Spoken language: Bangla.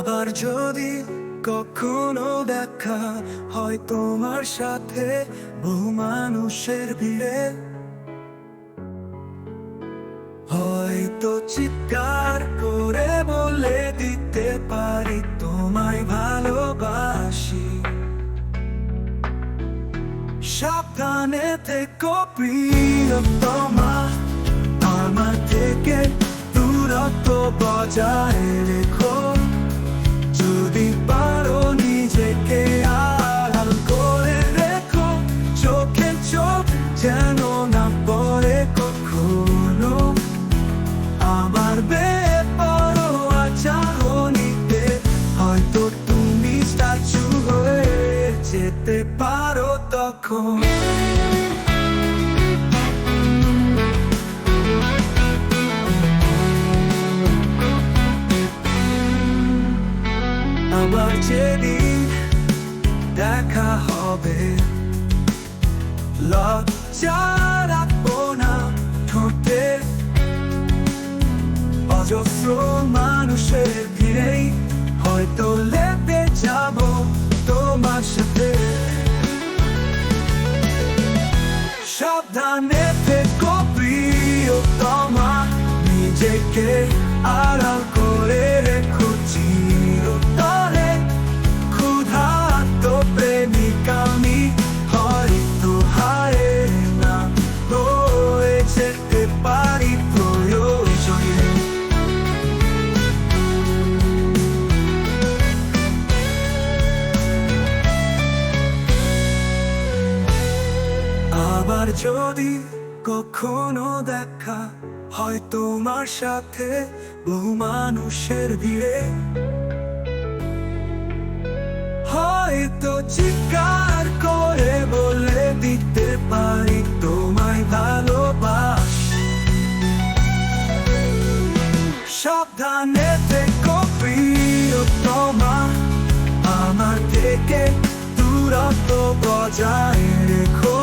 আবার যদি কখনো দেখা হয় তোমার সাথে, বহু মানুষের ভিড়ে। হয়তো চিৎকার করে বলে দিতে পারি তোমায় ভালোবাসি। সাবধানে থেকো প্রিয়তমা, আমার থেকে দূরত্ব বজায় রেখো। যেতে পারো তখন। আমার যেদিন দেখা হবে, লজ্জা না ঠোঁটে। অজস্র মানুষের ভিড়েই হয়তো লেপে যাব। সাবধানে থেকো আবার যদি কখনো দেখা হয় তোমার সাথে বহু মানুষের ভিড়ে। হয়তো চিৎকার করে বলে দিতে পারি তোমায় ভালোবাসি। সাবধানে থেকো প্রিয়তমা আমার থেকে দূরত্ব বজায় রেখো।